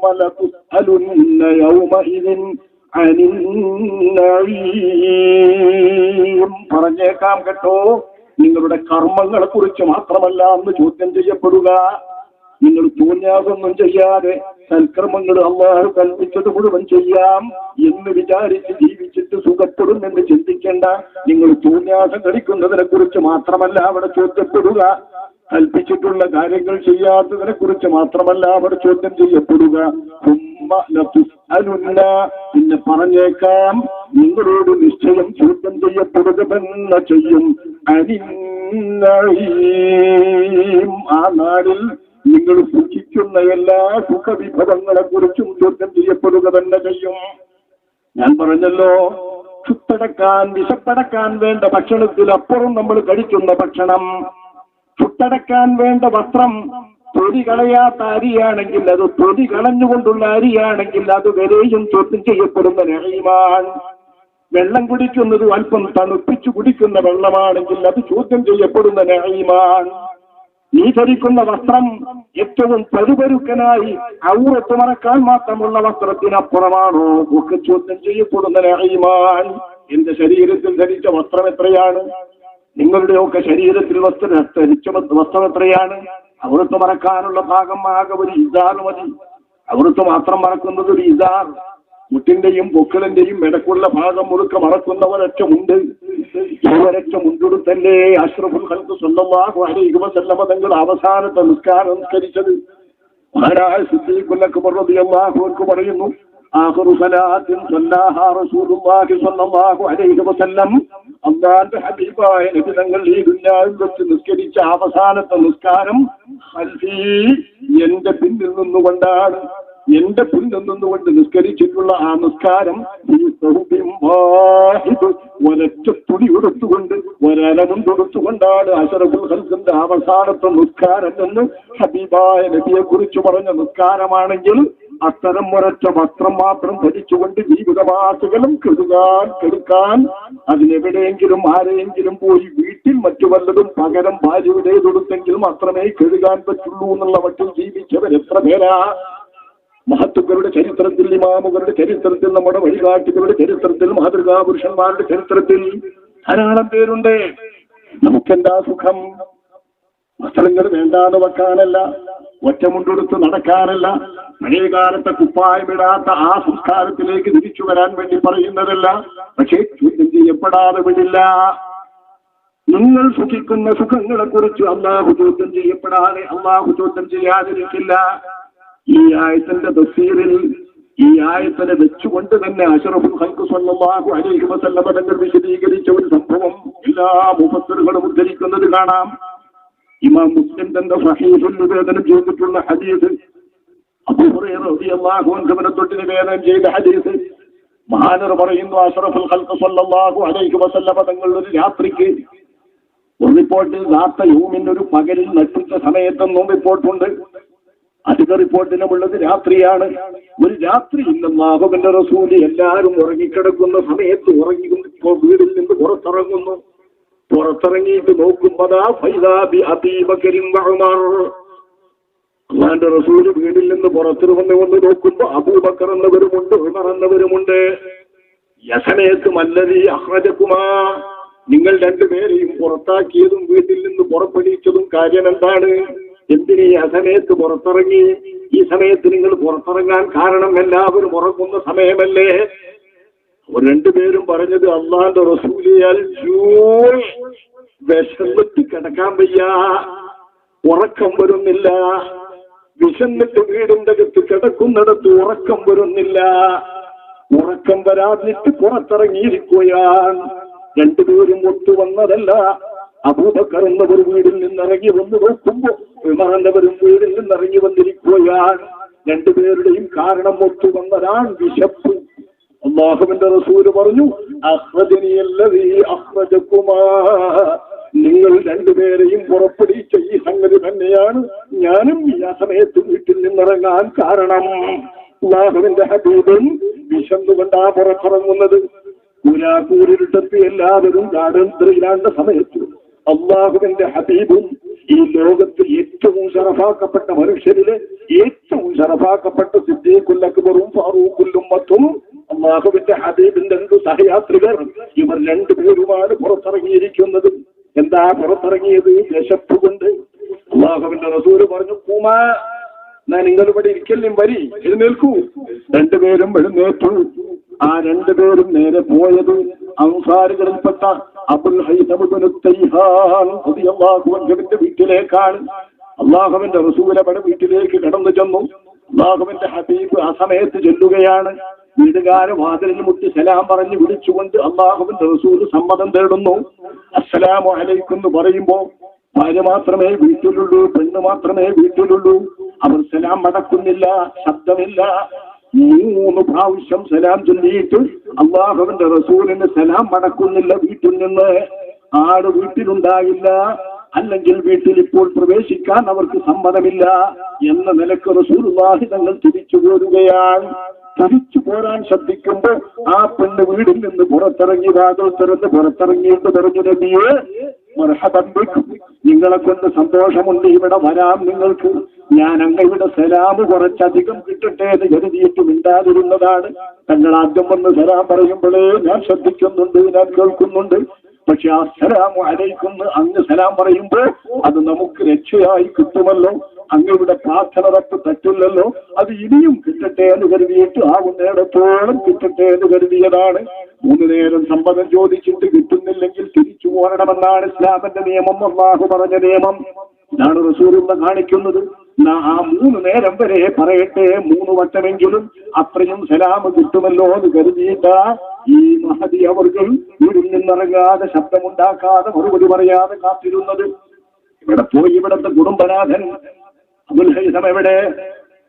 ثم لتسألن يومئذ عن النعيم പറഞ്ഞേക്കാം കേട്ടോ നിങ്ങളുടെ കർമ്മങ്ങളെ കുറിച്ച് മാത്രമല്ല അന്ന് ചോദ്യം ചെയ്യപ്പെടുക നിങ്ങൾ തോന്നിയാതൊന്നും ചെയ്യാതെ സൽക്കർമ്മങ്ങൾ അള്ളാഹു കൽപ്പിച്ചത് മുഴുവൻ ചെയ്യാം എന്ന് വിചാരിച്ച് ജീവിച്ചിട്ട് സുഖപ്പെടും എന്ന് ചിന്തിക്കേണ്ട നിങ്ങൾ തോന്നിയാസം കളിക്കുന്നതിനെ കുറിച്ച് മാത്രമല്ല അവിടെ ചോദ്യപ്പെടുക കൽപ്പിച്ചിട്ടുള്ള കാര്യങ്ങൾ ചെയ്യാത്തതിനെ കുറിച്ച് മാത്രമല്ല അവർ ചോദ്യം ചെയ്യപ്പെടുക. പിന്നെ പറഞ്ഞേക്കാം നിങ്ങളോട് നിശ്ചയം ചോദ്യം ചെയ്യപ്പെടുക തന്നെ ചെയ്യും. ആ നാളിൽ നിങ്ങൾ സുഖിക്കുന്ന എല്ലാ സുഖവിഭവങ്ങളെ കുറിച്ചും ചോദ്യം ചെയ്യപ്പെടുക തന്നെ ചെയ്യും ഞാൻ പറഞ്ഞല്ലോ ചുത്തടക്കാൻ വിശപ്പടക്കാൻ വേണ്ട ഭക്ഷണത്തിൽ അപ്പുറം നമ്മൾ കഴിക്കുന്ന ഭക്ഷണം ചുട്ടടക്കാൻ വേണ്ട വസ്ത്രം തൊലി കളയാത്ത അരിയാണെങ്കിൽ അത് തൊലി കളഞ്ഞുകൊണ്ടുള്ള അരിയാണെങ്കിൽ അത് വരെയും ചോദ്യം ചെയ്യപ്പെടുന്ന നഹീമാൻ വെള്ളം കുടിക്കുന്നത് അല്പം തണുപ്പിച്ചു കുടിക്കുന്ന വെള്ളമാണെങ്കിൽ അത് ചോദ്യം ചെയ്യപ്പെടുന്ന നഹീമാൻ നീ ധരിക്കുന്ന വസ്ത്രം ഏറ്റവും പരുപരുക്കനായി ഔറത്ത് മറക്കാൻ മാത്രമുള്ള വസ്ത്രത്തിനപ്പുറമാണോ? ഒക്കെ ചോദ്യം ചെയ്യപ്പെടുന്ന നിറയുമാൻ എന്റെ ശരീരത്തിൽ ധരിച്ച വസ്ത്രം എത്രയാണ്? നിങ്ങളുടെയൊക്കെ ശരീരത്തിൽ വസ്ത്ര ധരിച്ച വസ്ത്രം എത്രയാണ്? അവിടുത്തെ മറക്കാനുള്ള ഭാഗം ആകെ ഒരു ഇസാർ മതി. അവിടുത്തെ മാത്രം മറക്കുന്നത് ഒരു ഇസാർ. മുട്ടിന്റെയും പൊക്കിളിന്റെയും ഇടക്കുള്ള ഭാഗം മുറുക്ക മറക്കുന്നവരൊക്കെ ഉണ്ട് ഇവരൊക്കെ ഒരൊറ്റ മുണ്ടെടുത്തല്ലേ അഷ്റഫുൽ സ്വല്ലല്ലാഹു അലൈഹി വസല്ലമ തങ്ങൾ അവസാനത്തെ നിസ്കാരം നിസ്കരിച്ചത്. മഹാരാജ റളിയല്ലാഹു അൻഹു പറയുന്നു ആഖിറു സലാത്തിൻ സല്ലാഹ റസൂലുള്ളാഹി സ്വല്ലല്ലാഹു അലൈഹി വസല്ലം അള്ളാന്റെ ഹബീബായ നബി തങ്ങൾ ഈ ദുനിയാവിൽ വെച്ച് നിസ്കരിച്ച അവസാനത്തെ നിസ്കാരം എന്റെ പിന്നിൽ നിന്നുകൊണ്ടാണ് എന്റെ പിന്നിൽ നിന്നുകൊണ്ട് നിസ്കരിച്ചിട്ടുള്ള ആ നിസ്കാരം ഈ ഒരൊറ്റ തുണി ഉടുത്തുകൊണ്ട് ഒരലവും കൊടുത്തുകൊണ്ടാണ് അഷറഫുൽ ഖൽഖിന്റെ അവസാനത്തെ നിസ്കാരം എന്ന് ഹബീബായ നബിയെ കുറിച്ച് പറഞ്ഞ നിസ്കാരമാണെങ്കിൽ അത്തരം ഒരൊറ്റ വസ്ത്രം മാത്രം ധരിച്ചുകൊണ്ട് ജീവിതവാസികളും കെടുകാൻ കെടുക്കാൻ അതിനെവിടെയെങ്കിലും ആരെയെങ്കിലും പോയി വീട്ടിൽ മറ്റു വല്ലതും പകരം ഭാര്യയുടെ കൊടുത്തെങ്കിൽ മാത്രമേ കെടുകാൻ പറ്റുള്ളൂ എന്നുള്ള മട്ടിൽ ജീവിച്ചവർ എത്ര പേരാ? മഹത്തുക്കളുടെ ചരിത്രത്തിൽ ഇമാമുകളുടെ ചരിത്രത്തിൽ നമ്മുടെ വഴികാട്ടികളുടെ ചരിത്രത്തിൽ മാതൃകാ പുരുഷന്മാരുടെ ചരിത്രത്തിൽ ധാരാളം പേരുണ്ട്. നമുക്കെന്താ സുഖം? വസ്ത്രങ്ങൾ വേണ്ടാതെ വെക്കാനല്ല. ഒറ്റമുണ്ടെടുത്ത് നടക്കാനല്ല മഴയകാലത്തെ കുപ്പായമിടാത്ത ആ സംസ്കാരത്തിലേക്ക് തിരിച്ചു വരാൻ വേണ്ടി പറയുന്നതല്ല. പക്ഷേ ചോദ്യം ചെയ്യപ്പെടാതെ വിടില്ല. നിങ്ങൾ സുഖിക്കുന്ന സുഖങ്ങളെ കുറിച്ച് അള്ളാഹു ചോദ്യം ചെയ്യപ്പെടാതെ അള്ളാഹു ചോദ്യം ചെയ്യാതിരിക്കില്ല. ഈ ആയത്തിന്റെ തഫ്സീറിൽ ഈ ആയത്തിനെ വെച്ചുകൊണ്ട് തന്നെ അഷറഫുൽ ഹൈക്ക് സ്വല്ലല്ലാഹു അലൈഹി വസല്ലമ വിശദീകരിച്ച ഒരു സംഭവം എല്ലാ മുഫസ്സിറുകളും ഉദ്ധരിക്കുന്നത് കാണാം. ഇമാം മുസ്ലിം തന്റെ സഹീഫിൽ നിവേദനം ചെയ്തിട്ടുള്ള ഹദീസ് അബൂ ഹുറൈറ റളിയല്ലാഹു അൻഹുവിനെ തൊട്ട് നിവേദനം ചെയ്ത ഹദീസ്. മഹാനർ പറയുന്നു അഷറഫുൽ ഹൽക്ക് സ്വല്ലല്ലാഹു അലൈഹി വസല്ലം തങ്ങൾ ഒരു രാത്രിക്ക് ഒരു റിപ്പോർട്ടിൽ നാത്ത യൂമിൻ ഒരു പകലിൽ നട്ടുന്ന സമയത്തെന്നും റിപ്പോർട്ടുണ്ട്. അധിക റിപ്പോർട്ടിനുമുള്ളത് രാത്രിയാണ്. ഒരു രാത്രി ഇല്ലാഹുവിന്റെ റസൂലി എല്ലാവരും ഉറങ്ങിക്കിടക്കുന്ന സമയത്ത് ഉറങ്ങി വീടിൽ നിന്ന് പുറത്തിറങ്ങുന്നു. പുറത്തിറങ്ങിയിട്ട് നോക്കുമ്പോഴാ ഫൈദാബി വീടിൽ നിന്ന് പുറത്തു വന്ന് നോക്കുമ്പോ അബൂബക്കർ എന്നവരുമുണ്ട് ഉമർ എന്നവരുമുണ്ട്. യസനേക്കും അല്ലതി അഹ്റജക്കുമാ നിങ്ങൾ രണ്ടുപേരെയും പുറത്താക്കിയതും വീട്ടിൽ നിന്ന് പുറപ്പെടുവിച്ചതും കാര്യം എന്താണ്? എന്തിന് ഈ അസമയത്ത് പുറത്തിറങ്ങി? ഈ സമയത്ത് നിങ്ങൾ പുറത്തിറങ്ങാൻ കാരണം എല്ലാവരും ഉറങ്ങുന്ന സമയമല്ലേ? രണ്ടുപേരും പറഞ്ഞത് അള്ളാന്റെ റസൂലിയാൽ വിശന്നിട്ട് കിടക്കാൻ വയ്യ. ഉറക്കം വരുന്നില്ല. വിശന്നിട്ട് വീടിന്റെ അകത്ത് കിടക്കുന്നിടത്ത് ഉറക്കം വരുന്നില്ല. ഉറക്കം വരാതിട്ട് പുറത്തിറങ്ങിയിരിക്കുകയാൻ രണ്ടുപേരും ഒത്തു വന്നതല്ല. അബൂബക്കർ എന്നവർ വീടിൽ നിന്നിറങ്ങി വന്ന് നോക്കുമ്പോ വിമാനവരും വീടിൽ നിന്നിറങ്ങി വന്നിരിക്കുകയാൻ രണ്ടുപേരുടെയും കാരണം ഒത്തു വന്നതാണ് വിശപ്പ്. അള്ളാഹുവിന്റെ റസൂൽ പറഞ്ഞു നിങ്ങൾ രണ്ടുപേരെയും പുറപ്പെടുവിച്ച ഈ സംഗതി തന്നെയാണ് ഞാനും ഈ ആ സമയത്ത് വീട്ടിൽ നിന്നിറങ്ങാൻ കാരണം. അള്ളാഹുവിന്റെ ഹബീബും വിശന്നുകൊണ്ടാ പുറത്തിറങ്ങുന്നത്. കുരാക്കൂരിട്ടത്തി എല്ലാവരും ഗാഠനിദ്രയിലാണ്ട സമയത്ത് അള്ളാഹുവിന്റെ ഹബീബും ഈ ലോകത്ത് ഏറ്റവും ശറഫാക്കപ്പെട്ട മനുഷ്യരിൽ ഏറ്റവും ഷറഫാക്കപ്പെട്ട സിദ്ദീഖുൽ അക്ബറും ഫാറൂഖുൽ ഉമ്മത്തും അള്ളാഹുവിന്റെ ഹബീബിന്റെ രണ്ട് സഹയാത്രികർ? ഇവർ രണ്ടുപേരുമാണ് പുറത്തിറങ്ങിയിരിക്കുന്നത്. എന്താ പുറത്തിറങ്ങിയത്? വിശപ്പ് കൊണ്ട്. അള്ളാഹുവിന്റെ റസൂര് പറഞ്ഞു കൂമാ ഞാൻ നിങ്ങളിവിടെ ഇരിക്കലും വരി എഴുന്നേൽക്കൂ. രണ്ടുപേരും എഴുന്നേറ്റു. ആ രണ്ടുപേരും നേരെ പോയത് അൻസാരികളിൽപ്പെട്ട അബുൽ അൻഹുവിന്റെ വീട്ടിലേക്കാണ്. അള്ളാഹുവിന്റെ റസൂലയുടെ വീട്ടിലേക്ക് കടന്നു ചെന്നു. അള്ളാഹുവിന്റെ ഹബീബ് ആ സമയത്ത് ചെല്ലുകയാണ്. വീടുകാരെ വാതിലിൽ മുട്ടി സലാം പറഞ്ഞ് വിളിച്ചുകൊണ്ട് അള്ളാഹുവിന്റെ റസൂൽ സമ്മതം തേടുന്നു. അസ്സലാമു അലൈക്കും എന്ന് പറയുമ്പോ ഭാര്യ മാത്രമേ വീട്ടിലുള്ളൂ പെണ്ണ് മാത്രമേ വീട്ടിലുള്ളൂ. അവർ സലാം മടക്കുന്നില്ല ശബ്ദമില്ല. മൂന്ന് പ്രാവശ്യം സലാം ചൊല്ലിയിട്ട് അള്ളാഹുവിന്റെ റസൂലിന് സലാം മടക്കുന്നില്ല വീട്ടിൽ നിന്ന്. ആട് വീട്ടിലുണ്ടാകില്ല അല്ലെങ്കിൽ വീട്ടിൽ ഇപ്പോൾ പ്രവേശിക്കാൻ അവർക്ക് സമ്മതമില്ല എന്ന നിലയ്ക്ക് റസൂൽ തങ്ങൾ തിരിച്ചു പോരുകയാണ്. തിരിച്ചു പോരാൻ ശ്രദ്ധിക്കുമ്പോൾ ആ പെണ്ണ് വീടിൽ നിന്ന് പുറത്തിറങ്ങി വാതിൽ തുറന്ന് പുറത്തിറങ്ങിയിട്ട് പറഞ്ഞു നബിയെ നിങ്ങളെ കൊണ്ട് സന്തോഷമുണ്ട് ഇവിടെ വരാം നിങ്ങൾക്ക്. ഞാൻ അങ്ങയുടെ സലാമ് കുറച്ചധികം കിട്ടട്ടെ എന്ന് കരുതിയിട്ട് മിണ്ടാതിരുന്നതാണ്. തങ്ങൾ ആദ്യം വന്ന് സലാം പറയുമ്പോഴേ ഞാൻ ശ്രദ്ധിക്കുന്നുണ്ട് ഞാൻ കേൾക്കുന്നുണ്ട്. പക്ഷെ ആ സലാം അലൈക്കുന്ന് അങ്ങ് സലാം പറയുമ്പോൾ അത് നമുക്ക് രക്ഷയായി കിട്ടുമല്ലോ. അങ്ങയുടെ പ്രാർത്ഥന തട്ട് തട്ടില്ലല്ലോ അത് ഇനിയും കിട്ടട്ടെ എന്ന് കരുതിയിട്ട് ആവുന്നിടത്തോളം കിട്ടട്ടെ എന്ന് കരുതിയതാണ്. മൂന്ന് നേരം സമ്പദം ചോദിച്ചിട്ട് കിട്ടുന്നില്ലെങ്കിൽ തിരിച്ചു പോരണമെന്നാണ് ഇസ്ലാമിന്റെ നിയമം അള്ളാഹു പറഞ്ഞ നിയമം. ഇതാണ് റസൂലുള്ള കാണിക്കുന്നത്. ആ മൂന്ന് നേരം വരെ പറയട്ടെ മൂന്ന് വട്ടമെങ്കിലും അത്രയും സലാമ് കിട്ടുമല്ലോ എന്ന് കരുതിയിട്ട് ഈ മഹതി അവർക്ക് വീടിൽ നിന്നിറങ്ങാതെ ശബ്ദമുണ്ടാക്കാതെ മറുപടി പറയാതെ കാത്തിരുന്നത്. ഇവിടെ പോയി ഇവിടുത്തെ കുടുംബനാഥൻ അബുൽ ഹൈസം എവിടെ?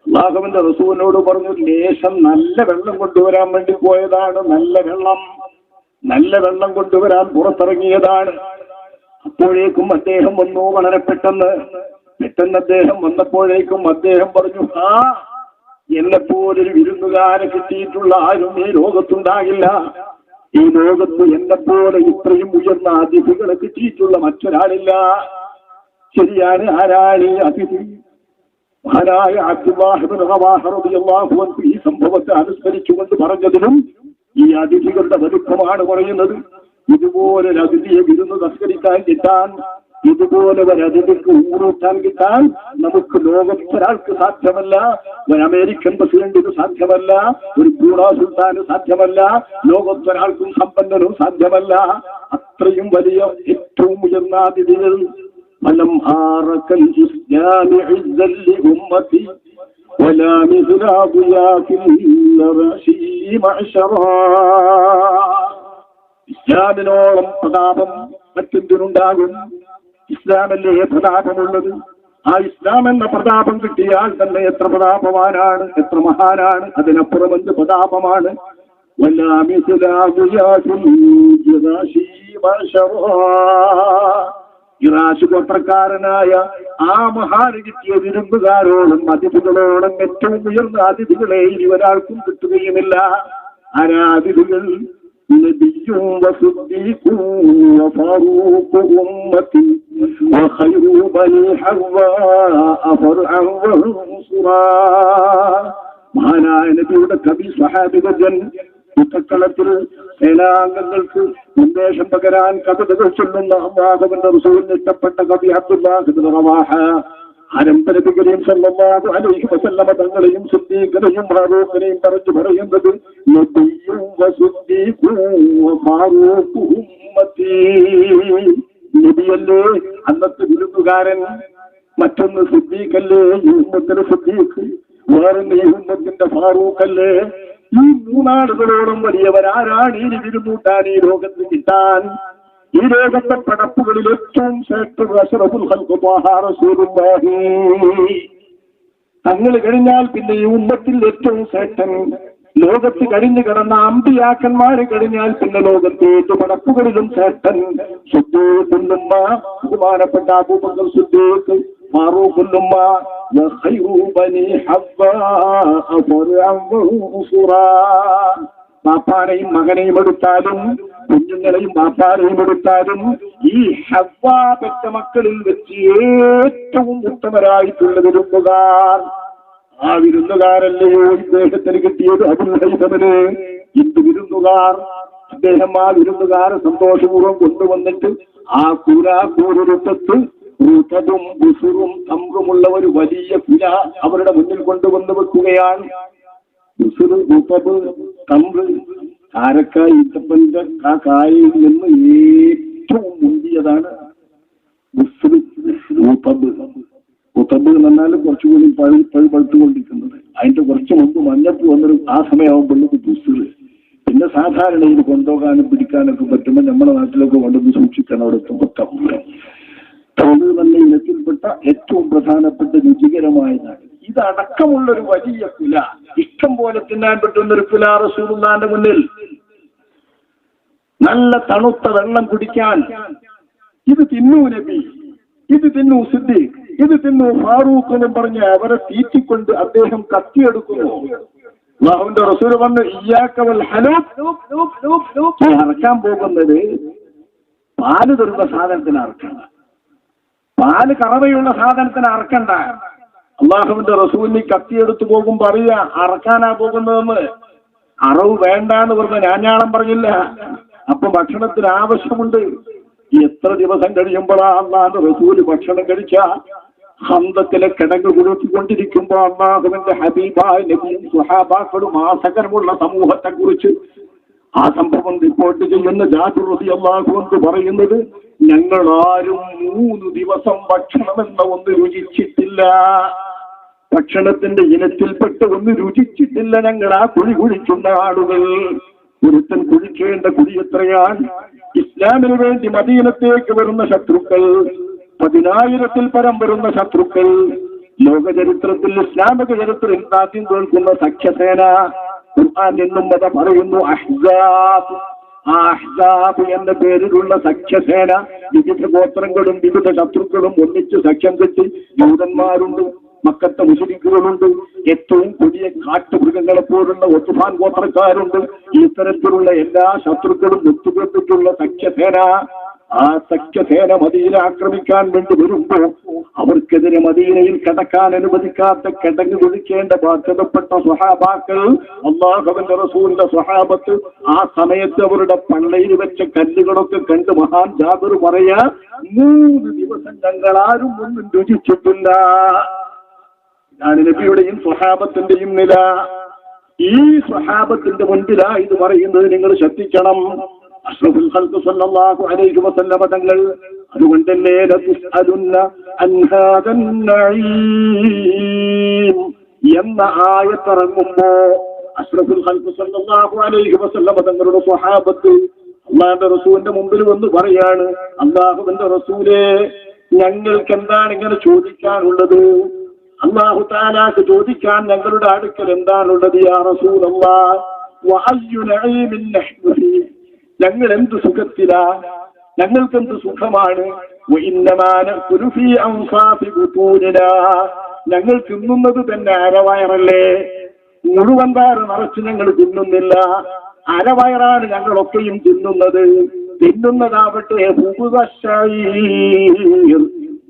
അള്ളാഹുവിന്റെ റസൂലിനോട് പറഞ്ഞു ലേശം നല്ല വെള്ളം കൊണ്ടുവരാൻ വേണ്ടി പോയതാണ് നല്ല വെള്ളം. നല്ല വെള്ളം കൊണ്ടുവരാൻ പുറത്തിറങ്ങിയതാണ്. അപ്പോഴേക്കും അദ്ദേഹം വന്നു വളരെ പെട്ടെന്ന്. പെട്ടെന്ന് അദ്ദേഹം വന്നപ്പോഴേക്കും അദ്ദേഹം പറഞ്ഞു ആ എന്നെപ്പോലൊരു വിരുന്നുകാരെ കിട്ടിയിട്ടുള്ള ആരും ഈ ലോകത്തുണ്ടാകില്ല. ഈ ലോകത്ത് എന്നെപ്പോലെ ഇത്രയും ഉയർന്ന അതിഥികളെ കിട്ടിയിട്ടുള്ള മറ്റൊരാളില്ല. ശരിയാണ് ആരാണ് ഈ അതിഥി? മഹാനായ അൻഹു ഈ സംഭവത്തെ അനുസ്മരിച്ചുകൊണ്ട് പറഞ്ഞതിനും ഈ അതിഥികളുടെ വലുപ്പമാണ് പറയുന്നത് ഇതുപോലെ ഒരു അതിഥിയെ വിരുന്ന് തസ്കരിക്കാൻ കിട്ടാൻ ഇതുപോലെ ഒരു അതിഥിക്ക് ഊറൂട്ടാൻ കിട്ടാൻ നമുക്ക് ലോകത്തൊരാൾക്ക് സാധ്യമല്ല ഒരു അമേരിക്കൻ പ്രസിഡന്റിന് സാധ്യമല്ല ഒരു കൂടാ സുൽത്താന് സാധ്യമല്ല ലോകത്തൊരാൾക്കും സമ്പന്നനും സാധ്യമല്ല. അത്രയും വലിയ ഏറ്റവും ഉയർന്ന അതിഥികൾ فلم آرك الإسلام عزا لأمتي ولا مثل ضياف الرشي معشرا ഇസ്ലാമിനോളം പ്രതാപം മറ്റെന്തിനുണ്ടാകും ഇസ്ലാമല്ലേ പ്രതാപമുള്ളത് ആ ഇസ്ലാം എന്ന പ്രതാപം കിട്ടിയാൽ തന്നെ എത്ര പ്രതാപവാനാണ് എത്ര മഹാനാണ് അതിനപ്പുറം എന്ത് പ്രതാപമാണ് ولا مثل ضياف الرشي معشرا ഇറാശ് ഗോത്രക്കാരനായ ആ മഹാന് കിട്ടിയ വിരുന്നുകാരോടും അതിഥികളോടും ഏറ്റവും ഉയർന്ന അതിഥികളെ ഇനി ഒരാൾക്കും കിട്ടുകയുമില്ല ആരാതിഥികൾ നബിയും വസുദ്ദീഖും വഫാറൂഖു ഉമ്മത്തി وخير بني حواء فرعا وانصرا മഹാനായ നബിയുടെ കവി സ്വഹാബികജൻ യുദ്ധക്കളത്തിൽ സേനാംഗങ്ങൾക്ക് ഉന്മേഷം പകരാൻ കവിതകൾ ചൊല്ലുന്ന അമ്മാഹുവിന്റെ റസൂലിന് ഇഷ്ടപ്പെട്ട കവി അബ്ദുല്ലാഹിബിൻ ആരംഭരപികരെയും സല്ലല്ലാഹു അലൈഹി വസല്ലമ തങ്ങളെയും സിദ്ദീഖിനെയും ഫാറൂഖിനെയും പറഞ്ഞു പറയുന്നത് നബിയും ഫാറൂഖും ഉമ്മത്തി. നബിയല്ലേ അന്നത്തെ വിരുന്നുകാരൻ മറ്റൊന്ന് സിദ്ദീഖല്ലേ ഈ ഉമ്മത്തിന് സിദ്ദീഖ് വേറൊന്ന് ഈ ഉമ്മത്തിന്റെ ഫാറൂഖല്ലേ? ഈ മൂന്നാളുകളോളം വലിയവരാരാണ്? ഈ വിരുന്നൂട്ടാൻ ഈ ലോകത്ത് കിട്ടാൻ. ഈ ലോകത്തെ പടപ്പുകളിൽ ഏറ്റവും തങ്ങൾ കഴിഞ്ഞാൽ പിന്നെ ഈ ഉമ്മത്തിൽ ഏറ്റവും ശ്രേഷ്ഠൻ. ലോകത്ത് കഴിഞ്ഞു കിടന്ന അമ്പിയാക്കന്മാര് കഴിഞ്ഞാൽ പിന്നെ ലോകത്തെ ഏറ്റവും പടപ്പുകളിലും ശ്രേഷ്ഠൻ. സുദ്ദീഖുല്ലുമ്മ ബഹുമാനപ്പെട്ട അബൂബക്കർ മാറൂ ഫാറൂഖുല്ലുമ്മ وخير بني حواء فرعا وانصرا ബാപ്പാനെയും മകനെയും എടുത്താലും കുഞ്ഞുങ്ങളെയും ബാപ്പാനെയും എടുത്താലും ഈ ഹവ്വ പെറ്റ മക്കളിൽ വെച്ച് ഏറ്റവും ഉത്തമരായിട്ടുള്ള വിരുന്നുകാർ ആ വിരുന്നുകാരല്ലയോ ഇദ്ദേഹത്തിന് കിട്ടിയത് അബുൽഹൈതമന് എന്ത് വിരുന്നുകാർ അദ്ദേഹം ആ വിരുന്നുകാരെ സന്തോഷപൂർവ്വം കൊണ്ടുവന്നിട്ട് ആ കൂരാക്കൂരൊരുത്തത്ത് ഋതതും ബുസുറും തമ്പുമുള്ള ഒരു വലിയ കുല അവരുടെ മുന്നിൽ കൊണ്ടുവന്ന് വെക്കുകയാണ്. ബുസുറ് ഋതബ് തമ്പ് കാരക്കായ് ഈത്തപ്പന്റെ ആ കായയിൽ നിന്ന് ഏറ്റവും മുന്തിയതാണ് ഋതബ് എന്ന് പറഞ്ഞാൽ കുറച്ചുകൂടി പഴു പഴു പഴുത്തുകൊണ്ടിരിക്കുന്നത്. അതിന്റെ കുറച്ച് മുമ്പ് മഞ്ഞപ്പ് വന്നൊരു ആ സമയമാകുമ്പോഴേക്ക് ബുസുറ് പിന്നെ സാധാരണ ഇത് കൊണ്ടുപോകാനും പിടിക്കാനൊക്കെ പറ്റുമ്പോൾ നമ്മുടെ നാട്ടിലൊക്കെ കൊണ്ടുവന്ന് സൂക്ഷിക്കണം അവിടെ എത്തുമ്പോൾ അത് തന്നെ ഇനത്തിൽപ്പെട്ട ഏറ്റവും പ്രധാനപ്പെട്ട രുചികരമായ നാട്. ഇതടക്കമുള്ള ഒരു വലിയ കുല ഇഷ്ടം പോലെ തിന്നാൻ പറ്റുന്ന ഒരു കുല റസൂലുള്ളാന്റെ മുന്നിൽ. നല്ല തണുത്ത വെള്ളം കുടിക്കാൻ. ഇത് തിന്നു നബി. ഇത് തിന്നു സിദ്ദീഖ്. ഇത് തിന്നു ഫാറൂഖ് എന്നും പറഞ്ഞ് അവരെ തീറ്റിക്കൊണ്ട് അദ്ദേഹം കത്തിയെടുക്കുന്നു. അള്ളാഹുവിന്റെ റസൂൽ പറഞ്ഞു ഇയാക്കവൽ ഹലോ അറക്കാൻ പോകുന്നത് പാൽ തരുന്ന സാധനത്തിന് അറക്കണം പാൽ കറവയുള്ള സാധനത്തിന് അറക്കണ്ട. അള്ളാഹുവിന്റെ റസൂലിനെ കത്തിയെടുത്തു പോകും പറയുക അറക്കാനാ പോകുന്നതെന്ന്. അറവ് വേണ്ട എന്ന് പറഞ്ഞ ഞാഞ്ഞാളം പറഞ്ഞില്ല. അപ്പൊ ഭക്ഷണത്തിന് ആവശ്യമുണ്ട്. എത്ര ദിവസം കഴിയുമ്പോഴാ അള്ളാന്റെ റസൂൽ ഭക്ഷണം കഴിച്ച? ഹന്തത്തിലെ കിടങ്ങ് കുഴുത്തിക്കൊണ്ടിരിക്കുമ്പോ അള്ളാഹുവിന്റെ ഹബീബായ നബിയും സുഹാബാക്കളും ആസകരമുള്ള സമൂഹത്തെ കുറിച്ച് ആ സംഭവം റിപ്പോർട്ട് ചെയ്യുന്ന റബി അള്ളാഹു എന്ന് പറയുന്നത് ഞങ്ങൾ ആരും മൂന്ന് ദിവസം ഭക്ഷണമെന്ന ഒന്ന് രുചിച്ചിട്ടില്ല. ഭക്ഷണത്തിന്റെ ഇനത്തിൽപ്പെട്ട് ഒന്ന് രുചിച്ചിട്ടില്ല ഞങ്ങൾ ആ കുഴി കുഴിക്കുന്ന ആളുകൾ. ഒരുത്തൻ കുഴിക്കേണ്ട കുഴി എത്രയാണ്? ഇസ്ലാമിന് വേണ്ടി മദീനത്തേക്ക് വരുന്ന ശത്രുക്കൾ പതിനായിരത്തിൽ പരം വരുന്ന ശത്രുക്കൾ ലോക ചരിത്രത്തിൽ ഇസ്ലാമിക ചരിത്രത്തിൽ ആദ്യം കേൾക്കുന്ന സഖ്യസേന? എന്നും മത പറയുന്നു അഹ്സാബ്. അഹ്സാബ് എന്ന പേരിലുള്ള സഖ്യസേന വിവിധ ഗോത്രങ്ങളും വിവിധ ശത്രുക്കളും ഒന്നിച്ച് സഖ്യം കെട്ടി ജൂതന്മാരുണ്ട് മക്കത്തെ മുസ്ലിക്കുകളുണ്ട് ഏറ്റവും പുതിയ കാട്ടുമൃഗങ്ങളെ പോലുള്ള ഒത്തുഫാൻ ഗോത്രക്കാരുണ്ട്. ഇത്തരത്തിലുള്ള എല്ലാ ശത്രുക്കളും ഒത്തുകെട്ടിട്ടുള്ള സഖ്യസേന ആ സഖ്യസേന മദീന ആക്രമിക്കാൻ വേണ്ടി വരുമ്പോൾ അവർക്കെതിരെ മദീനയിൽ കടക്കാൻ അനുവദിക്കാത്ത കിടങ്ങ് വിളിക്കേണ്ട ബാധ്യതപ്പെട്ട സ്വഹാബാക്കൾ അള്ളാഹുവിന്റെ റസൂലിന്റെ സ്വഹാബത്ത് ആ സമയത്ത് അവരുടെ പള്ളയിൽ വെച്ച കല്ലുകളൊക്കെ കണ്ട് മഹാൻ ജാബിർ പറയാ മൂന്ന് ദിവസം ഞങ്ങൾ ആരും ഒന്നും രുചിച്ചിട്ടില്ല. ഇതാണ് നബിയുടെയും സ്വഹാബത്തിന്റെയും നില. ഈ സ്വഹാബത്തിന്റെ മുൻപിലാ ഇത് പറയുന്നത് നിങ്ങൾ ശ്രദ്ധിക്കണം. അഷ്റഫുൽ ഖൽഖ് സല്ലല്ലാഹു അലൈഹി വസല്ലമ തങ്ങൾ തന്നെ ലതുസ്അലുന്ന അൻ ഹാദൻ നഈം എന്ന ആയത്തിറങ്ങുമ്പോ അഷ്റഫുൽ ഖൽഖ് സല്ലല്ലാഹു അലൈഹി വസല്ലമ തങ്ങളുടെ സ്വഹാബത്ത് അള്ളാഹുവിന്റെ റസൂലിന്റെ മുമ്പിൽ വന്ന് പറയാണ് അള്ളാഹുവിന്റെ റസൂലേ ഞങ്ങൾക്ക് എന്താണ് ഇങ്ങനെ ചോദിക്കാനുള്ളത്? അള്ളാഹു താലാക്ക് ചോദിക്കാൻ ഞങ്ങളുടെ അടുക്കൽ എന്താണുള്ളത് യാ നഹ്നു ഫീ ഞങ്ങൾ എന്ത് സുഖത്തിലാ ഞങ്ങൾക്ക് എന്ത് സുഖമാണ് ഞങ്ങൾ തിന്നുന്നത് തന്നെ അരവയറല്ലേ? മുഴുവൻ വയറ് നിറച്ച് ഞങ്ങൾ തിന്നുന്നില്ല. അരവയറാണ് ഞങ്ങളൊക്കെയും തിന്നുന്നത്. തിന്നുന്നതാവട്ടെ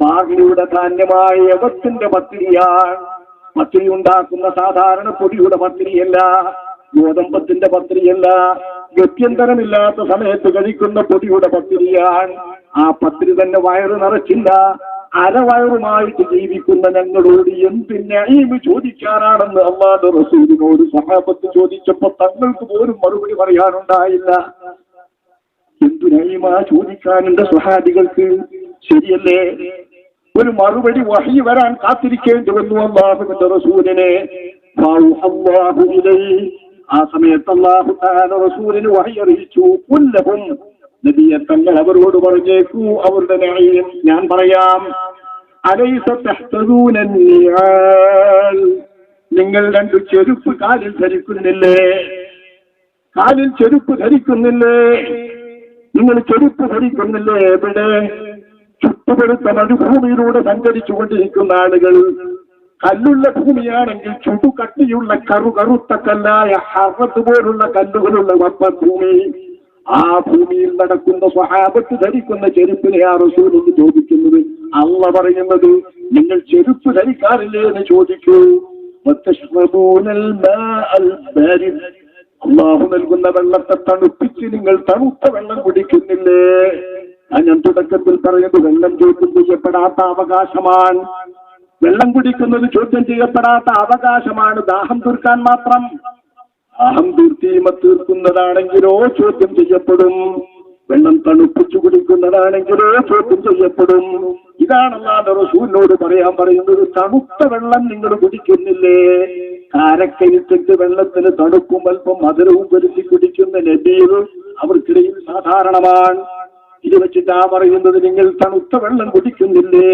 ബാഗിലൂടെ ധാന്യമായ യവത്തിന്റെ പത്തിരിയാണ് പത്തിരി ഉണ്ടാക്കുന്ന സാധാരണ പൊടിയുടെ പത്തിരിയല്ല. ഗോതമ്പത്തിന്റെ പത്തിരിയല്ല ഗത്യന്തരമില്ലാത്ത സമയത്ത് കഴിക്കുന്ന പൊടിയുടെ പത്തിരിയാണ് ആ പത്തിരി തന്നെ വയറ് നിറച്ചില്ല. അരവയറുമായിട്ട് ജീവിക്കുന്ന ഞങ്ങളോട് എന്ത് അയിമ് ചോദിക്കാനാണെന്ന് അള്ളാഹ് റസൂലിനോട് സഹാബത്ത് ചോദിച്ചപ്പോ തങ്ങൾക്ക് പോലും മറുപടി പറയാനുണ്ടായില്ല. എന്തു നയിമാ ചോദിക്കാനുണ്ട് സഹാബികൾക്ക് ശരിയല്ലേ? ഒരു മറുപടി വഹി വരാൻ കാത്തിരിക്കേണ്ടി വന്നു അള്ളാഹുവിന്റെ റസൂലിനെ. ആ സമയത്ത് അള്ളാഹു റസൂലിന് വഹി അറിയിച്ചു കുല്ലഹും നബിയെ തങ്ങൾ അവരോട് പറഞ്ഞേക്കൂ അവരുടെ ന്യായം ഞാൻ പറയാം. നിങ്ങൾ രണ്ട് ചെരുപ്പ് കാലിൽ ധരിക്കുന്നില്ലേ? കാലിൽ ചെരുപ്പ് ധരിക്കുന്നില്ലേ? നിങ്ങൾ ചെരുപ്പ് ധരിക്കുന്നില്ലേ? എവിടെ? ചുട്ടുപെടുത്ത മരുഭൂമിയിലൂടെ സഞ്ചരിച്ചു കൊണ്ടിരിക്കുന്ന ആളുകൾ കല്ലുള്ള ഭൂമിയാണെങ്കിൽ ചുടുകട്ടിയുള്ള കറു കറുത്ത കല്ലായ ഹറത് പോലുള്ള കല്ലുകളുള്ള വമ്പ ഭൂമി. ആ ഭൂമിയിൽ നടക്കുന്ന സ്വഹാബത്ത് ധരിക്കുന്ന ചെരുപ്പിനെ ആ റസൂൽ എന്ന് ചോദിക്കുന്നത്? അള്ള പറയുന്നത് നിങ്ങൾ ചെരുപ്പ് ധരിക്കാറില്ലേ എന്ന് ചോദിക്കൂ അള്ളാഹു നൽകുന്ന വെള്ളത്തെ തണുപ്പിച്ച് നിങ്ങൾ തണുത്ത വെള്ളം കുടിക്കുന്നില്ലേ? ഞാൻ തുടക്കത്തിൽ പറയുന്നത് വെള്ളം ചോദ്യം ചെയ്യപ്പെടാത്ത അവകാശമാണ്. വെള്ളം കുടിക്കുന്നത് ചോദ്യം ചെയ്യപ്പെടാത്ത അവകാശമാണ് ദാഹം തീർക്കാൻ മാത്രം. ദാഹം തീർത്തീമ തീർക്കുന്നതാണെങ്കിലോ ചോദ്യം ചെയ്യപ്പെടും. വെള്ളം തണുപ്പിച്ചു കുടിക്കുന്നതാണെങ്കിലോ ചോദ്യം ചെയ്യപ്പെടും. ഇതാണ് അല്ലാതെ റസൂലിനോട് പറയാൻ പറയുന്നത് തണുത്ത വെള്ളം നിങ്ങൾ കുടിക്കുന്നില്ലേ? കാരക്കരിച്ചിട്ട് വെള്ളത്തിന് തണുപ്പും അല്പം മധുരവും വരുത്തി കുടിക്കുന്ന നബീർ അവർക്കിടയിൽ സാധാരണമാണ്. ഇത് വെച്ചിട്ട് ആ പറയുന്നത് നിങ്ങൾ തണുത്ത വെള്ളം കുടിക്കുന്നില്ലേ?